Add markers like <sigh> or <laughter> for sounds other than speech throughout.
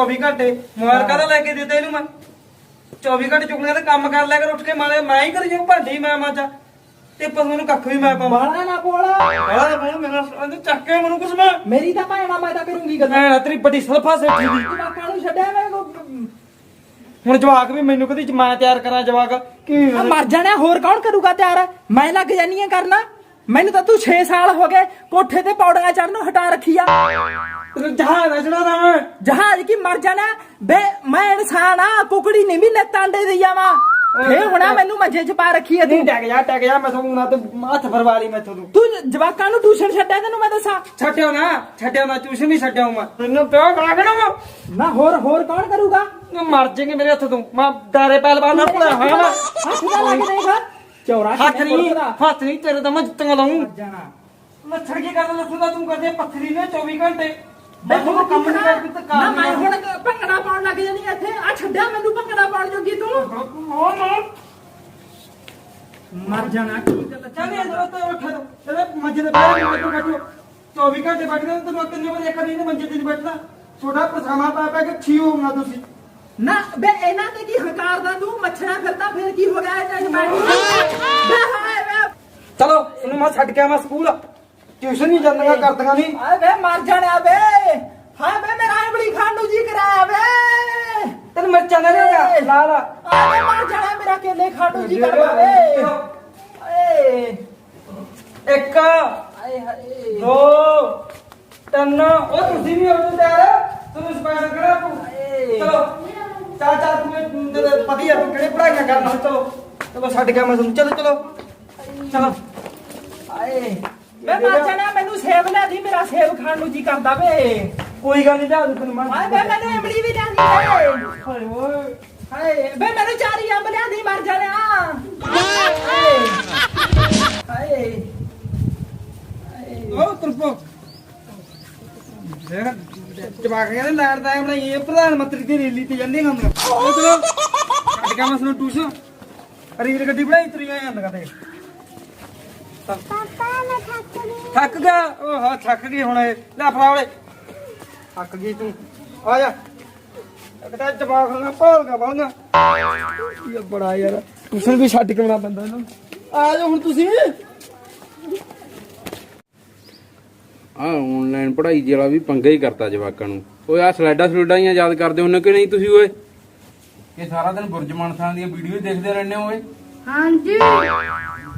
24 ਘੰਟੇ। ਮੋਬਾਈਲ ਕਾਹਦਾ ਲੈ ਕੇ ਦਿੱਤਾ ਇਹਨੂੰ ਮੈਂ? 24 ਘੰਟੇ ਚੁਗਲੀਆਂ ਤੇ ਕੰਮ ਕਰ ਲਿਆ ਕਰ ਉੱਠ ਕੇ ਮਾਰੇ। ਮੈਂ ਹੀ ਕਰੀ ਜਾਊਂ ਭਾਂਡੇ ਹੀ ਮੈਂ ਮਾਂਜਾ। ਤੇ ਪਸ਼ੂ ਨੂੰ ਕੱਖ ਵੀ ਮੈਂ ਪਾਵਾਂ। ਬਾਲਾ ਨਾ ਬੋਲਾ ਬੜਾ ਬੜਾ ਮੇਰਾ ਇਹਨੇ ਚੱਕ ਕੇ ਮੈਨੂੰ ਕੁਛ ਮੈਂ ਮੇਰੀ ਤਾਂ ਭੈਣਾ ਮੈਂ ਤਾਂ ਕਰੂੰਗੀ ਗੱਲ। ਮੈਂ ਤੇਰੀ ਵੱਡੀ ਸਲਫਾ ਸੇਠੀ ਦੀ। ਜਵਾਕਾਂ ਨੂੰ ਛੱਡਿਆ ਮੈਂ ਕੋ ਹੁਣ ਜਵਾਕ ਵੀ ਮੈਨੂੰ ਕਦੀ ਮੈਂ ਤਿਆਰ ਕਰਾਂ ਜਵਾਕ ਕੀ ਆ ਮਰ ਜਾਣਾ ਹੋਰ ਕੌਣ ਕਰੂਗਾ ਤਿਆਰ? ਮੈਂ ਲੱਗ ਜਾਨੀ ਆ ਕਰਨਾ। ਮੈਨੂੰ ਤਾਂ ਤੂੰ 6 ਸਾਲ ਹੋ ਗਏ ਕੋਠੇ ਤੇ ਪੌੜੀਆਂ ਚੜਨੋਂ ਹਟਾ ਰੱਖੀ ਆ। ਤੈਨੂੰ ਜਹਾਜ਼ ਨਾ ਚੜਾਦਾ ਮੈਂ ਜਹਾਜ਼ ਕੀ ਮਰ ਜਾਣਾ? ਬੇ ਮੈਂ ਇਨਸਾਨ ਆ ਕੁਕੜੀ ਨਹੀਂ ਵੀ ਲੱਤਾਂ ਦੇ ਦੀ ਜਾਵਾਂ ਫੇਰ ਹੁਣਾ ਮੈਨੂੰ ਮੱਝੇ ਚ ਪਾ ਰੱਖੀ ਆ ਨਹੀਂ ਤੂੰ। ਟੈਕ ਜਾ ਟੈਕ ਜਾ ਮੈਂ ਤੁਹਾਨੂੰ ਨਾ ਤੇ ਹੱਥ ਫਰਵਾ ਲਈ ਮੈਥੋਂ ਤੂੰ। ਤੂੰ ਜਵਾਕਾਂ ਨੂੰ ਟਿਊਸ਼ਨ ਛੱਡਿਆ ਤੈਨੂੰ ਮੈਂ ਦੱਸਾਂ? ਛੱਡਿਓ ਨਾ ਛੱਡਿਓ ਨਾ ਟਿਊਸ਼ਨ ਨਹੀਂ ਛੱਡਿਆ ਮੈਂ। ਤੈਨੂੰ ਪਿਓ ਕਰਾ ਕੇ ਨਾ ਨਾ ਹੋਰ ਹੋਰ ਕੌਣ ਕਰੂਗਾ? ਮੈਂ ਮਰ ਜਾਏਂਗੇ ਮੇਰੇ ਹੱਥ ਤੋਂ। ਮੈਂ ਦਾਰੇ ਪਹਿਲਵਾਨ ਨਾਲ ਭੁਲਾ ਹੋਇਆ ਮੈਂ ਹੱਥ ਨਾ ਲੱਗ ਦੇਗਾ ਚੌਰਾ ਹੱਥ ਨਹੀਂ ਹੱਥ ਨਹੀਂ ਤੇਰੇ ਤਾਂ ਮੈਂ ਜੁੱਤੀਆਂ ਲਾਉਂ ਜਾਣਾ ਲੱਛੜ ਕੀ ਕਰਦਾ ਤੂੰ ਕਰਦੇ ਪੱਥਰੀ ਨੇ 24 ਘੰਟੇ। ਮੈਂ ਮੈਂ ਤੁਹਾਨੂੰ ਕੰਮ ਨਹੀਂ ਕਰਦੀ ਤੇ ਨਾ ਕੰਮ ਮੈਂ ਹੁਣ ਭੰਗੜਾ ਪਾਉਣ ਲੱਗ ਜਾਨੀ ਇੱਥੇ। ਆ ਛੱਡਿਆ ਮੈਨੂੰ ਭੰਗੜਾ ਪਾਉਣ ਜੋਗੀ ਤੂੰ। ਉਹ ਨਾ ਮਰ ਜਾਣਾ ਕੀ ਗੱਲ ਚੱਲ ਇਹ ਤੇ ਉੱਠ। ਤੇਰੇ ਮੰਜੇ ਤੇ ਬੈਠ ਕੇ ਬੈਠੋ 24 ਘੰਟੇ ਬੈਠਦੇ ਤੇ ਤੈਨੂੰ ਕਿੰਨੇ ਵਜੇ ਕਰੀ ਨੇ ਮੰਜੇ ਤੇ ਨਹੀਂ ਬੈਠਣਾ? ਛੋਟਾ ਪਸਾਮਾ ਪਾ ਪਾ ਕੇ ਛੀ ਹੋਊਗਾ ਤੁਸੀਂ। ਨਾ ਬੇ ਇਹਨਾਂ ਤੇ ਕੀ ਹਕਾਰਦਾ ਤੂੰ ਮੱਛਰਾਂ ਫਿਰਦਾ ਫਿਰ ਕੀ ਹੋ ਗਿਆ? ਹਾਏ ਬੇ। ਚਲੋ ਇਹਨੂੰ ਮੈਂ ਛੱਡ ਕੇ ਆਵਾਂ ਸਕੂਲ। ਟਿਊਸ਼ਨ ਨਹੀਂ ਜਾਂਦੀਆਂ ਕਰਦੀਆਂ ਨਹੀਂ। ਆਏ ਬੇ ਮਰ ਜਾਣਿਆ ਬੇ। ਹਾਏ ਬੇ ਮੇਰਾ ਇਮਲੀ ਖਾਣ ਨੂੰ ਜੀ ਕਰਾਇਆ ਬੇ। ਤੈਨੂੰ ਮਿਰਚਾਂ ਦੇ ਰਿਹਾ ਲਾਲ। ਆਏ ਮਰ ਜਾਣਾ ਮੇਰਾ ਕੇਲੇ ਖਾਣ ਨੂੰ ਜੀ ਕਰਦਾ ਬੇ। ਏ ਇੱਕ ਆਏ ਹਾਏ। ਦੋ ਤਿੰਨ। ਉਹ ਤੁਸੀਂ ਵੀ ਹੋ ਤਿਆਰ ਤੁਹਾਨੂੰ ਸਪੈਸ਼ਲ ਕਿਹੜਾ ਚਲੋ। ਚੱਲ ਚੱਲ ਤੂੰ ਪਤੀ ਆ ਤੂੰ ਕਿਹੜੇ ਪੜਾਈਆਂ ਕਰਨਾ ਚਲੋ ਚਲੋ ਛੱਡ ਕੇ ਮੈਂ ਤੁਹਾਨੂੰ ਚਲੋ ਚਲੋ। ਚਲੋ। ਆਏ ਮੈਂ ਮਰ ਜਾਣਾ ਮੈਨੂੰ ਸੇਬ ਲਿਆ ਦੀ ਮੇਰਾ ਸੇਬ ਖਾਣ ਨੂੰ ਜੀ ਕਰਦਾ ਬੇ। ਕੋਈ ਗੱਲ ਨਹੀਂ ਲਿਆ ਦੂੰ ਤੈਨੂੰ ਮੈਂ ਹਾਏ ਬੇ ਮੈਨੂੰ ਇਮਲੀ ਵੀ ਲਿਆ ਦੀ ਬੇ ਹਾਏ ਓਏ। ਹਾਏ ਬੇ ਮੈਨੂੰ ਚਾਰੀ ਅੰਬ ਲਿਆ ਦੀ ਮਰ ਜਾਣਾ ਹਾਏ। ਹਾਏ। ਉਹ ਤਰਪੋ ਦੇਖ ਜਵਾਕ ਕਹਿੰਦੇ ਲੈਣ ਦਾ ਬਣਾਈ ਇਹ ਪ੍ਰਧਾਨ ਮੰਤਰੀ ਦੀ ਰੈਲੀ ਤੇ ਜਾਂਦੇ ਹੁੰਦੇ ਉਹ ਚਲੋ ਛੱਡ ਕੇ ਮੈਂ ਤੁਹਾਨੂੰ ਟੂਸ਼ਨ ਰੀਲ ਗੱਡੀ ਬਣਾਈ ਤੁਰੀਆਂ ਜਾਂਦੀਆਂ ਤੇ। ਪਾਪਾ ਮੈਂ ਥੱਕ ਗਈ। ਥੱਕ ਗਿਆ? ਉਹ ਹਾਂ ਥੱਕ ਗਈ ਹੁਣ ਇਹ। ਲੈ ਫੜਾਵਲੇ ਥੱਕ ਗਈ ਤੂੰ। ਆ ਜਾ। ਇੱਕ ਤਾਂ ਜਵਾਕ ਨਾ ਭੋਲ ਗਿਆ ਬਾਲਣਾ ਇਹ ਬੜਾ ਯਾਰ। ਟੂਸ਼ਨ ਵੀ ਛੱਡ ਕੇ ਆਉਣਾ ਪੈਂਦਾ ਇਹਨੂੰ ਆ ਜਾਓ ਹੁਣ ਤੁਸੀਂ। ਆ ਆਨਲਾਈਨ ਪੜ੍ਹਾਈ ਜਿਹੜਾ ਵੀ ਪੰਗਾ ਹੀ ਕਰਤਾ ਜਵਾਕਾਂ ਨੂੰ। ਓਏ ਆ ਸਲਾਈਡਾਂ ਸਲੂਡਾਂ ਹੀ ਯਾਦ ਕਰਦੇ ਹੁੰਨੇ ਕਿ ਨਹੀਂ ਤੁਸੀਂ ਓਏ? ਇਹ ਸਾਰਾ ਦਿਨ ਗੁਰਜਮਾਨ ਖਾਨ ਦੀਆਂ ਵੀਡੀਓ ਦੇਖਦੇ ਰਹਿੰਦੇ ਹੋ ਓਏ। ਹਾਂਜੀ।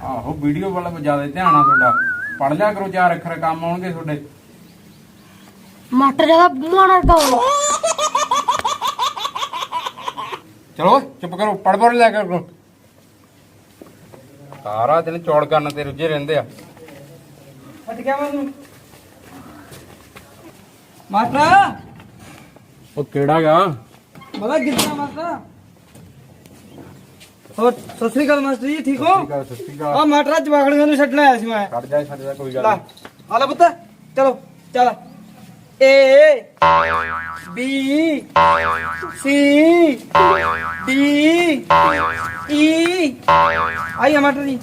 ਆਹੋ ਵੀਡੀਓ ਵੱਲ ਜ਼ਿਆਦਾ ਧਿਆਨ ਆ ਤੁਹਾਡਾ। ਪੜ੍ਹ ਲਿਆ ਕਰੋ ਚਾਰ ਅੱਖਰ ਕੰਮ ਆਉਣਗੇ ਤੁਹਾਡੇ। ਮਟਰ ਦਾ ਮੋਨਰ ਦਾ ਚਲੋ ਚੁੱਪ ਕਰੋ ਪੜ੍ਹ ਪੜ੍ਹ ਲਿਆ ਕਰੋ ਸਾਰਾ ਦਿਨ ਚੌੜ ਕਰਨ ਤੇ ਰੁੱਝੇ ਰਹਿੰਦੇ ਆ। ਛੱਡ ਗਿਆ ਮੈਨੂੰ ਮਾਸਟਰ! ਉਹ ਕਿਹੜਾ ਗਾ? ਬੜਾ ਗਿੱਲਾ ਮਾਸਟਰ। ਹੋਰ ਸਤਿ ਸ੍ਰੀ ਅਕਾਲ ਮਾਸਟਰ ਜੀ ਠੀਕ ਹੋ? ਸੱਚੀ ਆ ਮਾਟਰਾ ਜਵਾਗੜੀਆਂ ਨੂੰ ਛੱਡਣ ਆਇਆ ਸੀ ਮੈਂ। ਛੱਡ ਜਾ ਛੱਡ ਜਾ ਕੋਈ ਗੱਲ ਲੈ ਨਹੀਂ। ਹਾਲਾ ਪੁੱਤ ਚਲੋ ਚੱਲ। A B C D E ਆਈ ਮਾਟਰ ਜੀ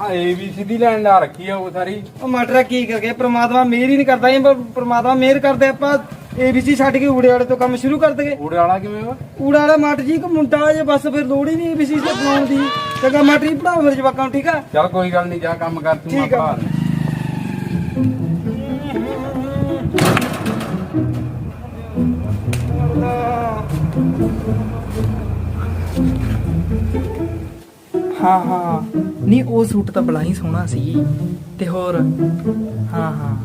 ਹਾਂ A B C the line ਲਾ ਰੱਖੀ ਆ ਉਹ ਸਾਰੀ। ਉਹ ਮਾਟਰਾ ਕੀ ਕਰਕੇ ਪ੍ਰਮਾਤਮਾ ਮਿਹਰ ਹੀ ਨਹੀਂ ਕਰਦਾ ਇਹ ਪ੍ਰਮਾਤਮਾ ਮਿਹਰ ਕਰਦੇ ਆਪਾਂ। ਏਬੀਸੀ ਛੱਡ ਕੇ ਊੜੇ ਵਾਲੇ ਤੋਂ ਕੰਮ ਸ਼ੁਰੂ ਕਰ ਦਗੇ ਊੜੇ ਵਾਲਾ ਕਿਵੇਂ ਵਾ? ਊੜਾ ਵਾਲਾ ਮਾਟ ਜੀ ਕੋ ਮੁੰਡਾ ਜੇ ਬਸ ਫਿਰ ਲੋੜ ਹੀ ਨਹੀਂ ਏਬੀਸੀ ਤੇ ਬਣਾਉਣ ਦੀ। ਚੰਗਾ ਮਾਟਰ ਜੀ ਪੜਾਓ ਮੇਰੇ ਜਵਾਕਾਂ ਨੂੰ ਠੀਕ ਆ? ਚੱਲ ਕੋਈ ਗੱਲ ਨਹੀਂ ਜਾ ਕੰਮ ਕਰ ਤੂੰ ਠੀਕ ਆ। ਆਪਾ ਹਾਂ ਹਾਂ। ਨਹੀਂ ਉਹ ਸੂਟ ਤਾਂ ਬੜਾ ਹੀ ਸੋਹਣਾ ਸੀ। ਤੇ ਹੋਰ ਹਾਂ ਹਾਂ।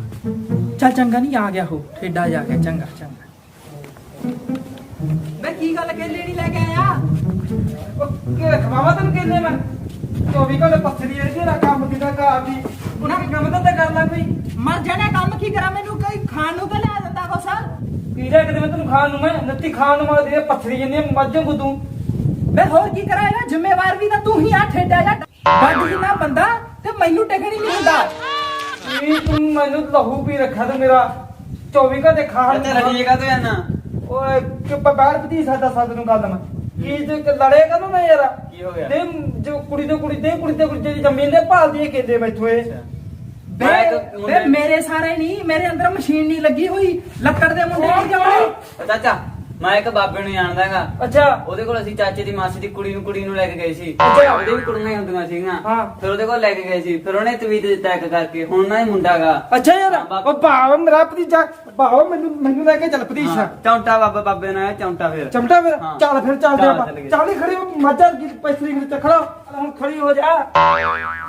ਚੱਲ ਚੰਗਾ ਨਹੀਂ ਆ ਗਿਆ ਹੋ ਠੇਡਾ ਜਾ ਕੇ ਚੰਗਾ ਚੰਗਾ। ਮੈਂ ਕੀ ਗੱਲ ਕੇਲੇ ਨਹੀਂ ਲੈ ਕੇ ਆਇਆ? ਉਹ ਕਿ ਖਵਾਵਾ ਤੈਨੂੰ ਕਹਿੰਦੇ ਮੈਂ? 24 ਘੰਟੇ ਪੱਥਰੀ ਇਹ ਤੇਰਾ ਕੰਮ ਕਿਦਾ ਘਰ ਦੀ। ਉਹਨਾਂ ਕੇ ਕੰਮ ਤਾਂ ਕਰ ਲੈ ਕੋਈ। ਮਰ ਜਾਣਾ ਕੰਮ ਕੀ ਕਰਾਂ ਮੈਨੂੰ? ਕੋਈ ਖਾਣ ਨੂੰ ਤਾਂ ਲਿਆ ਦਿੰਦਾ ਕੋ ਸਰ? ਪੀੜਾ ਕਿਤੇ ਮੈਂ ਤੈਨੂੰ ਖਾਣ ਨੂੰ? ਮੈਂ ਨੱਤੀ ਖਾਣ ਨੂੰ ਮਾਰ ਦੇ ਪੱਥਰੀ ਜਿੰਨੀ ਮੱਝੋਂ ਤੂੰ ਮੈਂ ਹੋਰ ਕੀ ਕਰਾਂ ਇਹਦਾ ਜ਼ਿੰਮੇਵਾਰ ਵੀ ਤਾਂ ਤੂੰ ਹੀ ਆ ਠੇਡਾ ਜਾ ਡੱਡ ਜਿੰਨਾ ਬੰਦਾ ਤੇ ਮੈਨੂੰ ਟਿਕਣੀ ਨਹੀਂ ਹੁੰਦਾ। ਕੀ ਤੂੰ ਮੈਨੂੰ ਲਹੂ ਪੀ ਰੱਖਿਆ ਤੇ ਮੇਰਾ 24 ਘੰਟੇ ਖਾਣ ਤੇ ਰਹੀਏਗਾ ਤੇ ਨਾ ਓਏ ਕਿ ਬਾਹਰ ਪਤੀ ਸਾਡਾ ਸਾਧ ਨੂੰ ਗੱਲ ਮੈਂ। ਕੀ ਤੇ ਕਿ ਲੜੇ ਕਦੋਂ ਨਾ ਯਾਰ? ਕੀ ਹੋ ਗਿਆ? ਦੇ ਜੋ ਕੁੜੀ ਤੋਂ ਕੁੜੀ ਦੇ ਕੁੜੀ ਤੇ ਕੁੜੀ ਜਿਹੜੀ ਜ਼ਮੀਨ ਦੇ ਭਾਲਦੀ ਹੈ ਕਹਿੰਦੇ ਮੈਥੋਂ ਇਹ। ਬੇ ਮੇਰੇ ਸਾਰੇ ਨਹੀਂ ਮੇਰੇ ਅੰਦਰ ਮਸ਼ੀਨ ਨਹੀਂ ਲੱਗੀ ਹੋਈ। ਲੱਕੜ ਦੇ ਮੁੰਡੇ ਨਹੀਂ ਚਾਚਾ ਮੈਂ ਇੱਕ ਬਾਬੇ ਨੂੰ ਜਾਣਦਾਗਾ ਅੱਛਾ। ਉਹਦੇ ਕੋਲ ਅਸੀਂ ਚਾਚੇ ਦੀ ਮਾਸੀ ਦੀ ਕੁੜੀ ਨੂੰ ਕੁੜੀ ਨੂੰ ਲੈ ਕੇ ਗਏ ਸੀ। ਅੱਛਾ। ਉਹਦੇ ਵੀ ਕੁੜੀਆਂ ਹੀ ਹੁੰਦੀਆਂ ਸੀਗੀਆਂ। ਹਾਂ। ਫਿਰ ਉਹਦੇ ਕੋਲ ਲੈ ਕੇ ਗਏ ਸੀ। ਫਿਰ ਉਹਨੇ ਤਵੀਤ ਟੈਕ ਕਰਕੇ। ਹੁਣ ਨਾ ਇਹ ਮੁੰਡਾਗਾ ਅੱਛਾ ਯਾਰ ਉਹ ਭਾਵ ਮੇਰਾ ਭਤੀਜਾ ਭਾਵ ਮੈਨੂੰ ਮੈਨੂੰ ਲੈ ਕੇ ਚੱਲ ਭਤੀਜਾ। ਚੌਂਟਾ ਬਾਬਾ ਬਾਬੇ ਨਾਲ ਆਇਆ ਚੌਂਟਾ ਫਿਰ। ਚਮਟਾ ਫਿਰ? ਹਾਂ। ਚੱਲ ਫਿਰ ਚੱਲਦੇ ਚੱਲ, ਆਪਾਂ ਚੱਲ ਗਏ। ਚੱਲ ਹੀ ਖੜੀ ਹੋ, ਮੱਝਾਂ ਦੀ ਪੈਸਰੀ ਵਿੱਚ ਖੜਾ। ਹੁਣ ਖੜੀ ਹੋ ਜਾ।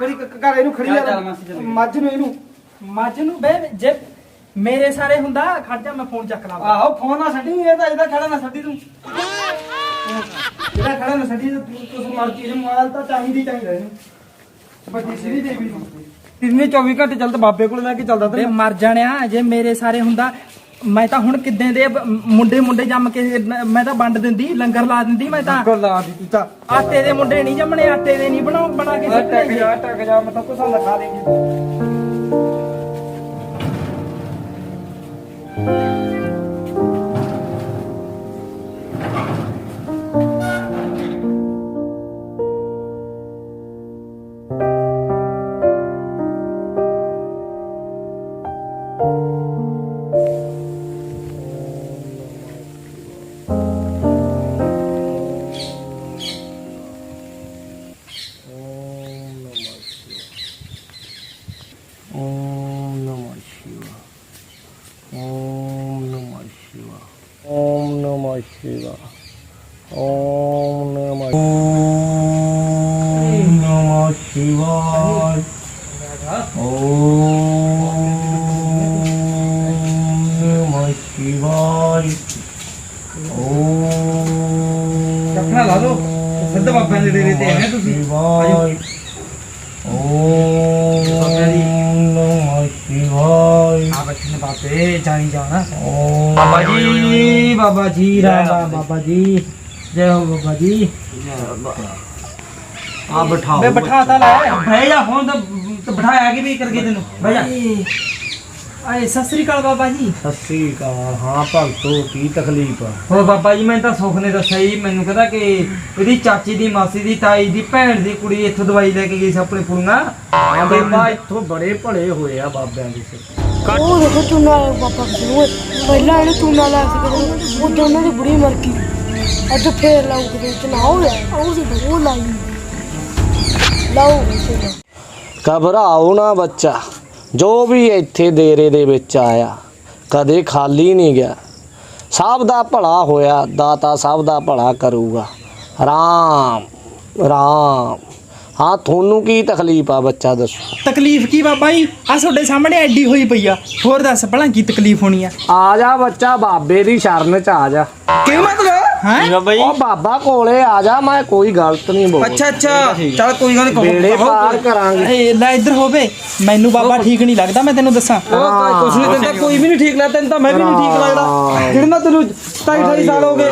ਖੜੀ ਕ- ਕਰ ਇਹਨੂੰ ਖੜੀ ਚੱਲ, ਯਾਰ ਚੱਲ, ਮਾਸੀ ਚੱਲ ਗਈ। ਮੱਝ ਨੂੰ ਇਹਨੂੰ ਮੱਝ ਨੂੰ ਬੇ ਜੇ ਮੇਰੇ ਸਾਰੇ ਹੁੰਦਾ ਖੜ ਜਾ ਮੈਂ ਫੋਨ ਚੱਕ ਲਾਂ। ਆਹੋ ਫੋਨ ਨਾ ਛੱਡੀ ਇਹ ਤਾਂ ਇਹਦਾ ਖੜਾ ਨਾ ਛੱਡੀ ਤੂੰ। ਇਹਦਾ ਖੜਾ ਨਾ ਛੱਡੀ ਤੂੰ ਕੁਛ ਮਰਜ਼ੀ ਜੇ ਮੋਬਾਈਲ ਤਾਂ ਚਾਹੀਦੀ ਚਾਹੀਦਾ ਇਹਨੂੰ ਬੱਜੀ ਸਿੱਧੀ ਦੇਵੀ ਨੂੰ। ਤਿੰਨੇ 24 ਘੰਟੇ ਚੱਲਦਾ ਬਾਬੇ ਕੋਲ ਲੈ ਕੇ ਚੱਲਦਾ ਤੇ ਮਰ ਜਾਣਿਆ ਜੇ ਮੇਰੇ ਸਾਰੇ ਹੁੰਦਾ ਮੈਂ ਤਾਂ ਹੁਣ ਕਿੱਦਾਂ ਦੇ ਮੁੰਡੇ ਮੁੰਡੇ ਜੰਮ ਕੇ ਮੈਂ ਤਾਂ ਵੰਡ ਦਿੰਦੀ ਲੰਗਰ ਲਾ ਦਿੰਦੀ ਮੈਂ ਤਾਂ। ਕਰ ਲਾ ਦਿੱਤੀ ਤਾਂ। ਆਟੇ ਦੇ ਮੁੰਡੇ ਨਹੀਂ ਜੰਮਣੇ ਆਟੇ ਦੇ ਨਹੀਂ ਬਣਾ ਬਣਾ ਕੇ ਆ ਟਕ ਜਾ ਟਕ ਜਾ ਮਤਲਬ ਕੁਛ ਲਿਖਾ ਦੇਂਗੇ 음 ਸ਼ਿਵਾਇ ਓਮ ਰੱਖਣਾ ਲਾ ਦੋ। ਸਿੱਧ ਬਾਬਾ ਦੇ ਡੇਰੇ ਤੇ ਹੈ ਤੁਸੀਂ। ਸ਼ਿਵਾਇ ਓਮ ਨਮੋ ਸ਼ਿਵਾਇ ਆ ਬੱਚੇ ਬਾਬੇ ਜਾਣੀ ਜਾਣਾ। ਓਮ ਬਾਬਾ ਜੀ ਬਾਬਾ ਜੀ ਰਾਮ ਬਾਬਾ ਜੀ। ਜੈ। ਹੋ ਬਾਬਾ ਜੀ। ਆ ਬਿਠਾਓ ਮੈਂ ਬਿਠਾਤਾ ਲਾਇਆ ਭੈ ਜਾ ਹੁਣ ਤਾਂ ਬਿਠਾਇਆ ਕਿ ਵੀ ਕਰਕੇ ਤੈਨੂੰ? ਭੈ ਜਾ। ਆਏ ਸਤਿ ਸ੍ਰੀ ਅਕਾਲ ਬਾਬਾ ਜੀ। ਸਤਿ ਸ੍ਰੀ ਅਕਾਲ ਹਾਂ ਭਗਤੋ ਕੀ ਤਕਲੀਫ ਆ? ਹੋਰ ਬਾਬਾ ਜੀ ਮੈਨੂੰ ਤਾਂ ਸੁੱਖ ਨੇ ਦੱਸਿਆ ਜੀ ਮੈਨੂੰ ਕਹਿੰਦਾ ਕਿ ਇਹਦੀ ਚਾਚੀ ਦੀ ਮਾਸੀ ਦੀ ਤਾਈ ਦੀ ਭੈਣ ਦੀ ਕੁੜੀ ਇੱਥੋਂ ਦਵਾਈ ਲੈ ਕੇ ਗਈ ਸੀ ਆਪਣੇ ਪੁੜੀਆਂ ਹਾਂ ਬਾਬਾ ਇੱਥੋਂ ਬੜੇ ਭਲੇ ਹੋਏ ਆ ਬਾਬਿਆਂ ਦੇ ਸਿਰ। ਉਹ ਦੇਖੋ ਚੂਨਾ ਕਿਸੇ ਨੂੰ ਪਹਿਲਾਂ ਇਹਨੇ ਚੂਨਾ ਲਾਇਆ ਸੀ ਨੂੰ ਉਹ ਦੋਨਾਂ ਦੀ ਬੁੜੀ ਮਰ ਗਈ ਅੱਜ ਫੇਰ ਲਾਉ ਕਿਤੇ ਚ ਨਾ ਹੋ ਗਿਆ ਉਹ ਸੀ ਉਹ ਲਾਈ ਲਾਉ ਘਬਰਾਓ ਨਾ ਬੱਚਾ। ਜੋ ਵੀ ਇੱਥੇ ਡੇਰੇ ਦੇ ਵਿੱਚ ਆਇਆ ਕਦੇ ਖਾਲੀ ਨਹੀਂ ਗਿਆ। ਸਭ ਦਾ ਭਲਾ ਹੋਇਆ ਦਾਤਾ ਸਭ ਦਾ ਭਲਾ ਕਰੂਗਾ। ਰਾਮ ਰਾਮ। ਹਾਂ ਤੁਹਾਨੂੰ ਕੀ ਤਕਲੀਫ ਆ ਬੱਚਾ ਦੱਸੋ? ਤਕਲੀਫ ਕੀ ਬਾਬਾ ਜੀ? ਆ ਤੁਹਾਡੇ ਸਾਹਮਣੇ ਐਡੀ ਹੋਈ ਪਈ ਆ। ਹੋਰ ਦੱਸ ਭਲਾ ਕੀ ਤਕਲੀਫ ਹੋਣੀ ਆ? ਆ ਜਾ ਬੱਚਾ ਬਾਬੇ ਦੀ ਸ਼ਰਨ ਚ ਆ ਜਾ। ਕੀ ਮਤਲਬ? ਹੈ? ਉਹ ਬਾਬਾ ਕੋਲੇ ਆ ਜਾ ਮੈਂ ਕੋਈ ਗਲਤ ਨਹੀਂ ਬੋਲ ਅੱਛਾ ਅੱਛਾ। ਚਲ ਕੋਈ ਗੱਲ ਬੇੜੇ ਨਹੀਂ ਪਾਰ ਕਰਾਂਗੇ। ਏ ਲੈ ਇੱਧਰ ਹੋਵੇ ਮੈਨੂੰ ਬਾਬਾ ਠੀਕ ਨਹੀਂ ਲੱਗਦਾ ਮੈਂ ਤੈਨੂੰ ਦੱਸਾਂ। ਉਹ ਕੁਛ ਨਹੀਂ ਦਿੰਦਾ ਕੋਈ ਵੀ ਨਹੀਂ ਠੀਕ ਲੱਗਦਾ ਤੈਨੂੰ ਤਾਂ ਮੈਂ ਵੀ ਨਹੀਂ ਠੀਕ ਲੱਗਦਾ। ਜਿਹੜੇ ਨਾ ਤੈਨੂੰ 27 28 ਸਾਲ ਹੋ ਗਏ।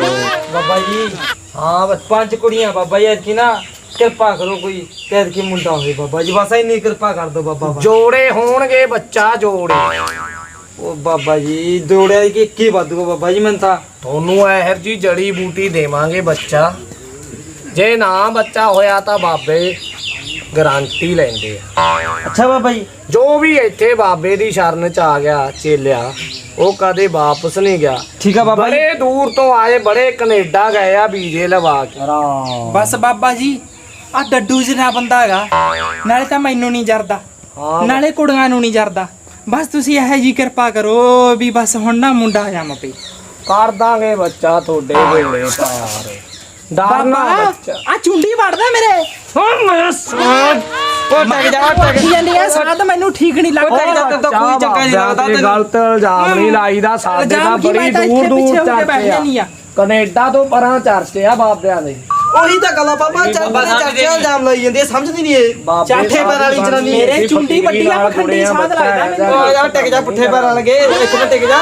ਬਾਬਾ ਜੀ ਹਾਂ ਬਸ ਪੰਜ ਕੁੜੀਆਂ ਬਾਬਾ ਜੀ ਐਤਕੀ ਨਾ ਕਿਰਪਾ ਕਰੋ ਕੋਈ ਕਹਿ ਕੇ ਮੁੰਡਾ ਹੋਵੇ ਬਾਬਾ ਜੀ। ਬਸ ਇੰਨੀ ਕਿਰਪਾ ਕਰ ਦਿਓ ਬਾਬਾ ਬਸ। ਜੋੜੇ ਹੋਣਗੇ ਬੱਚਾ ਜੋੜੇ। ਉਹ ਬਾਬਾ ਜੀ ਦੋੜਿਆ ਕਿ ਇੱਕ ਹੀ ਵਾਧੂਗਾ ਬਾਬਾ ਜੀ ਮੈਂ ਤਾਂ। ਤੁਹਾਨੂੰ ਇਹੋ ਜੀ ਜੜੀ ਬੂਟੀ ਦੇਵਾਂਗੇ ਬੱਚਾ। ਜੇ ਨਾ ਬੱਚਾ ਹੋਇਆ ਤਾਂ ਬਾਬੇ ਗਾਰੰਟੀ ਲੈਂਦੇ ਆ। ਅੱਛਾ ਬਾਬਾ ਜੀ। ਜੋ ਵੀ ਇੱਥੇ ਬਾਬੇ ਦੀ ਸ਼ਰਨ ਚ ਆ ਗਿਆ ਚੇਲਿਆ ਉਹ ਕਦੇ ਵਾਪਸ ਨਹੀਂ ਗਿਆ। ਠੀਕ ਆ ਬਾਬਾ ਜੀ। ਬੜੇ ਦੂਰ ਤੋਂ ਆਏ ਬੜੇ ਕੈਨੇਡਾ ਗਏ ਆ ਵੀਜ਼ੇ ਲਵਾ ਕੇ। ਬਸ ਬਾਬਾ ਜੀ ਆ ਡੱਡੂ ਜਿਹਾ ਬੰਦਾ ਹੈਗਾ। ਨਾਲੇ ਤਾਂ ਮੈਨੂੰ ਨਹੀਂ ਜਰਦਾ। ਹਾਂ। ਨਾਲੇ ਕੁੜੀਆਂ ਨੂੰ ਨਹੀਂ ਜਰਦਾ। ਬਸ ਤੁਸੀਂ ਇਹੋ ਜੀ ਕਿਰਪਾ ਕਰੋ ਵੀ ਬਸ ਹੁਣ ਨਾ ਮੁੰਡਾ ਜੰਮ ਪਈ ਕਰ ਦਾਂਗੇ ਬੱਚਾ ਤੁਹਾਡੇ ਵੇਲੇ ਪਾਰ ਡਰਨਾ ਬਾਬਾ ਬੱਚਾ। ਆ ਚੁੰਡੀ ਵੜਦਾ ਮੇਰੇ। ਹੁਣ ਮੈਂ ਸਾਥ ਉਹ ਟਕ ਜਾ ਟਕ ਕੀ ਜਾਂਦੀ ਆ ਸਾਹ ਤਾਂ ਮੈਨੂੰ ਠੀਕ ਨਹੀਂ ਲੱਗਦਾ ਟਕ ਜਾ ਤੈਨੂੰ ਤਾਂ ਕੋਈ ਚੰਗਾ ਨਹੀਂ ਲੱਗਦਾ ਤੈਨੂੰ ਗਲਤ ਇਲਜ਼ਾਮ ਨਹੀਂ ਲਾਈਦਾ ਸਾਡੇ ਇਲਜ਼ਾਮ ਨਾਲ ਕੀ, ਬੜੀ ਮੈਂ ਤਾਂ ਦੂਰ ਇੱਥੇ ਦੂਰ ਪਿੱਛੇ ਹੋ ਕੇ ਬੈਠ ਚਰਚੇ ਆ। ਜਾਨੀ ਆ। ਕੈਨੇਡਾ ਤੋਂ ਪਰਾਂ ਚਰਚੇ ਆ ਬਾਬਿਆਂ ਦੇ। ਉਹੀ ਤਾਂ ਗੱਲ ਆ ਬਾਬਾ ਚਾਚੇ ਇਲਜ਼ਾਮ ਲਾਈ ਜਾਂਦੀ ਸਮਝਦੀ ਨਹੀਂ ਇਹ। ਚਾਠੇ ਪੈਰ ਵਾਲੀ ਜਨਾਨੀ। ਮੇਰੇ ਚੁੰਡੀ ਵੱਡੀ ਆ, ਪਖੰਡੀ ਸਾਧ ਲੱਗਦਾ ਮੈਨੂੰ। ਆ ਜਾ ਟਿਕ ਜਾ ਪੁੱਠੇ ਪੈਰਾਂ ਲਗੇ ਇੱਕ ਮਿੰਟ ਟਿਕ ਜਾ।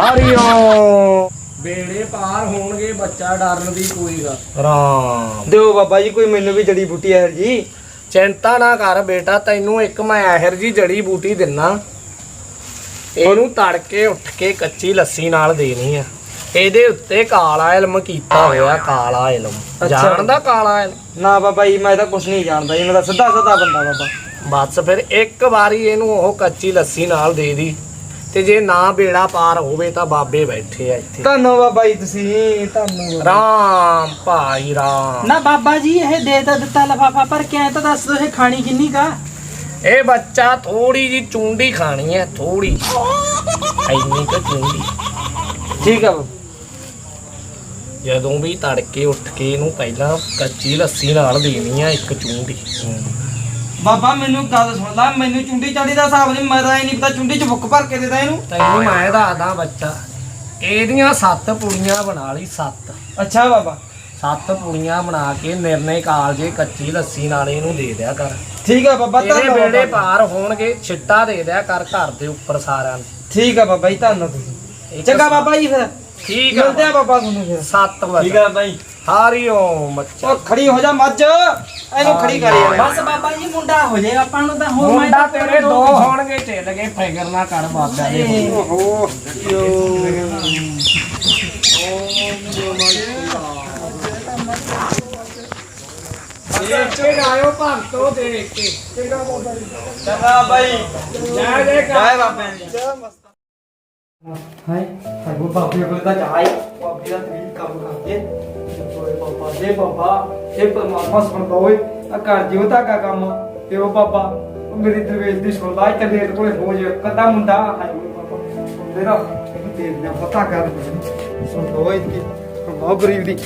ਹਰੀਓ ਬੇੜੇ ਪਾਰ ਹੋਣਗੇ ਬੱਚਾ ਡਰਨ ਦੀ ਕੋਈ ਗੱਲ। ਰਾਮ। ਦਿਓ ਬਾਬਾ ਜੀ ਕੋਈ ਮੈਨੂੰ ਵੀ ਜੜੀ ਬੂਟੀ ਹੈ ਜੀ ਚਿੰਤਾ ਨਾ ਕਰ ਬੇਟਾ ਤੈਨੂੰ ਇੱਕ ਮੈਂ ਇਹਰ ਜੀ ਜੜੀ ਬੂਟੀ ਦਿੰਨਾ। ਇਹਨੂੰ ਤੜਕੇ ਉੱਠ ਕੇ ਕੱਚੀ ਲੱਸੀ ਨਾਲ ਦੇਣੀ ਆ। ਇਹਦੇ ਉੱਤੇ ਕਾਲਾ ਇਲਮ ਕੀਤਾ ਹੋਇਆ ਕਾਲਾ ਇਲਮ। ਜਾਣਦਾ ਕਾਲਾ ਇਲਮ? ਨਾ ਬਾਬਾ ਜੀ ਮੈਂ ਤਾਂ ਕੁਝ ਨਹੀਂ ਜਾਣਦਾ ਜੀ ਮੈਂ ਤਾਂ ਸਿੱਧਾ ਸਿੱਧਾ ਬੰਦਾ ਬਾਬਾ। ਬਸ ਫਿਰ ਇੱਕ ਵਾਰੀ ਇਹਨੂੰ ਉਹ ਕੱਚੀ ਲੱਸੀ ਨਾਲ ਦੇ ਦੀ ਤੇ ਜੇ ਨਾ ਬੇੜਾ ਪਾਰ ਹੋਵੇ ਤਾਂ ਬਾਬੇ ਬੈਠੇ ਆ ਇੱਥੇ। ਧੰਨੋ ਬਾਬਾ ਜੀ ਤੁਸੀਂ ਧੰਨੋ ਰਾਮ ਭਾਈ ਰਾਮ। ਨਾ ਬਾਬਾ ਜੀ ਇਹ ਦੇ ਤਾਂ ਦਿੱਤਾ ਲਫਾਫਾ ਪਰ ਕਿਆ ਤਾਂ ਦੱਸ ਦੋ ਇਹ ਖਾਣੀ ਕਿੰਨੀ ਕਾ ਇਹ ਬੱਚਾ ਥੋੜੀ ਜੀ ਚੁੰਡੀ ਖਾਣੀ ਹੈ ਥੋੜੀ ਐਨੀ <laughs> ਕੁ ਚੁੰਡੀ। ਠੀਕ ਆ ਬਾਬਾ। ਜਦੋਂ ਵੀ ਤੜਕੇ ਉੱਠ ਕੇ ਇਹਨੂੰ ਪਹਿਲਾਂ ਕੱਚੀ ਲੱਸੀ ਨਾਲ ਦੇਣੀ ਆ ਇੱਕ ਚੁੰਡੀ। ਬਾਬਾ ਮੈਨੂੰ ਗੱਲ ਸੁਣ ਲੈ ਮੈਨੂੰ ਚੁੰਡੀ ਚਾੜੀ ਦਾ ਹਿਸਾਬ ਨਹੀਂ ਮਰਦਾ ਹੀ ਨਹੀਂ ਪਤਾ ਚੁੰਡੀ ਚ ਬੁੱਕ ਭਰ ਕੇ ਦੇਦਾ ਇਹਨੂੰ। ਤੈਨੂੰ ਮੈਂ ਦੱਸਦਾ ਬੱਚਾ ਇਹਦੀਆਂ ਸੱਤ ਪੁੜੀਆਂ ਬਣਾ ਲਈ ਸੱਤ। ਅੱਛਾ ਬਾਬਾ। ਸੱਤ ਪੁੜੀਆਂ ਬਣਾ ਕੇ ਨਿਰਣੇ ਕਾਲਜੇ ਕੱਚੀ ਲੱਸੀ ਨਾਲ ਇਹਨੂੰ ਦੇ ਦਿਆ ਕਰ। ਠੀਕ ਆ ਬਾਬਾ ਇਹਦੇ ਬਾਬਾ। ਪਾਰ ਹੋਣਗੇ ਛਿੱਟਾ ਦੇ ਦਿਆ ਕਰ ਘਰ ਦੇ ਉੱਪਰ ਸਾਰਿਆਂ ਨੂੰ। ਠੀਕ ਆ ਬਾਬਾ ਜੀ ਧੰਨੋ ਤੁਸੀਂ। ਚੰਗਾ ਬਾਬਾ ਜੀ ਫਿਰ। ਠੀਕ ਆ ਮਿਲਦੇ ਆ ਬਾਬਾ। ਤੁਹਾਨੂੰ ਫਿਰ। ਸੱਤ ਵਜੇ। ਆ ਬਾਈ। ਹਾਰੀ ਓਮ ਬੱਚਾ ਉਹ ਖੜੀ ਹੋ ਜਾ ਮੱਝ। ਇਹਨੂੰ ਖੜੀ ਕਰ ਯਾਰ। ਬਸ ਬਾਬਾ ਜੀ ਮੁੰਡਾ ਹੋ ਜਾਏ ਆਪਾਂ ਨੂੰ ਤਾਂ ਹੋਰ ਮੈਂ ਮੁੰਡਾ ਤਾਂ ਤੇਰੇ ਦੋ ਹੋਣਗੇ ਚੱਲ ਗਏ ਫਿਕਰ ਨਾ ਕਰ ਬਾਬਾ ਦੇ ਓਹੋ। ਦੇਖ ਆਇਓ ਭਗਤੋ ਦੇਖ ਕੇ। ਚੰਗਾ ਬਾਈ। ਜੈ ਜੈ ਜੈ ਬਾਬਾ ਜੀ। ਹਾਏ ਹਾਏ ਉਹ ਬਾਬੇ ਕੋਲ ਤਾਂ ਜਾਈ ਬਾਬੇ ਦਾ ਤਵੀਲ ਕੰਮ ਕਰਦੇ। ਓਏ ਬਾਬਾ ਦੇ ਬਾਬਾ ਇਹ ਪਰਮਾਤਮਾ ਸੁਣਦਾ ਓਏ ਆ ਕਰ ਜਿਉ ਧਾਗਾ ਕੰਮ ਤੇ ਉਹ ਬਾਬਾ ਉਹ ਮੇਰੀ ਦਰਵੇਸ਼ ਦੀ ਸੁਣਦਾ ਇੱਕ ਦੇ ਕੋਲੇ ਹੋ ਜੇ ਕਦਾ ਮੁੰਡਾ ਹਾਏ ਓਏ ਬਾਬਾ ਮੇਰਾ ਇਹਨੂੰ ਦੇ ਦਿਆਂ ਪਤਾ ਕਰ ਸੁਣਦਾ ਓਏ ਕੀ ਸੁਣਦਾ ਗਰੀਬ ਦੀ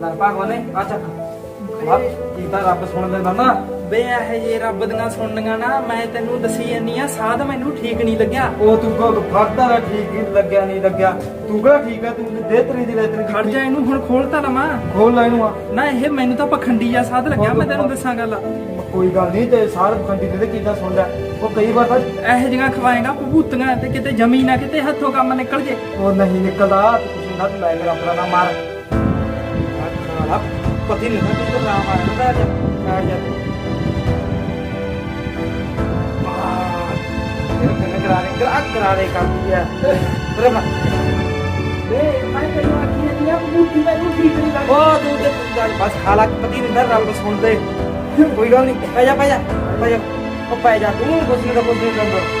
ਨਾ ਭਾਗਵਾਨੇ ਆ ਚੱਕ। ਬਾਪ ਕੀ ਤਾਂ ਰੱਬ ਸੁਣ ਲੈਂਦਾ ਨਾ। ਬੇ ਇਹ ਜੇ ਰੱਬ ਦੀਆਂ ਸੁਣਨੀਆਂ ਨਾ ਮੈਂ ਤੈਨੂੰ ਦੱਸੀ ਜਾਨੀ ਆ ਸਾਧ ਮੈਨੂੰ ਠੀਕ ਨਹੀਂ ਲੱਗਿਆ। ਉਹ ਤੂੰ ਕੋ ਫੜਦਾ ਨਾ ਠੀਕ ਹੀ ਲੱਗਿਆ ਨਹੀਂ ਲੱਗਿਆ। ਤੂੰ ਕਿਹੜਾ ਠੀਕ ਹੈ ਤੂੰ ਦੇ ਤਰੀ ਦੀ ਲੈ ਤਰੀ ਖੜ ਜਾ ਇਹਨੂੰ ਹੁਣ ਖੋਲਤਾ ਲਵਾਂ। ਖੋਲ ਲੈ ਇਹਨੂੰ ਆ। ਨਾ ਇਹ ਮੈਨੂੰ ਤਾਂ ਪਖੰਡੀ ਆ ਸਾਧ ਲੱਗਿਆ ਮੈਂ ਤੈਨੂੰ ਦੱਸਾਂ ਗੱਲ। ਕੋਈ ਗੱਲ ਨਹੀਂ ਤੇ ਸਾਰ ਖੰਡੀ ਦੇ ਕਿੱਦਾਂ ਸੁਣ ਲੈ। ਉਹ ਕਈ ਵਾਰ ਤਾਂ ਇਹ ਜਿਹੀਆਂ ਖਵਾਏਗਾ ਭੂਤੀਆਂ ਤੇ ਕਿਤੇ ਜ਼ਮੀਨ ਆ ਕਿਤੇ ਹੱਥੋਂ ਕੰਮ ਨਿਕਲ ਜੇ। ਉਹ ਨਹੀਂ ਨਿਕਲਦਾ ਤੇ ਤੁਸੀਂ ਨਾ ਲੈ ਮੇਰਾ ਆਪਣਾ ਨਾ ਮਾਰ। ਪਤੀ ਨਹੀਂ ਨਾ ਤੂੰ ਨਾਮ ਆਇਆ ਨਾ ਕਰਾ ਕਰਾਰੇ ਕਰਦੀ ਆ। ਬਰਮ ਬੇ ਮੈਂ ਤੈਨੂੰ ਆਖੀ ਜਾਂਦੀ ਆ ਭੂਤੀ ਮੈਨੂੰ ਠੀਕ ਨਹੀਂ ਲੱਗਦੀ ਉਹ ਤੂੰ ਤੇ ਗੱਲ ਬਸ ਹਾਲਾਤ ਪਤੀ ਨਹੀਂ ਰੱਬ ਸੁਣਦੇ। ਕੋਈ ਗੱਲ ਨਹੀਂ ਪੈ ਜਾ ਪੈ ਜਾ ਪੈ ਜਾ। ਉਹ ਪੈ ਜਾ ਤੂੰ ਕੁਛ ਨਹੀਂ ਕੁਛ ਨਹੀਂ ਕਰਦਾ।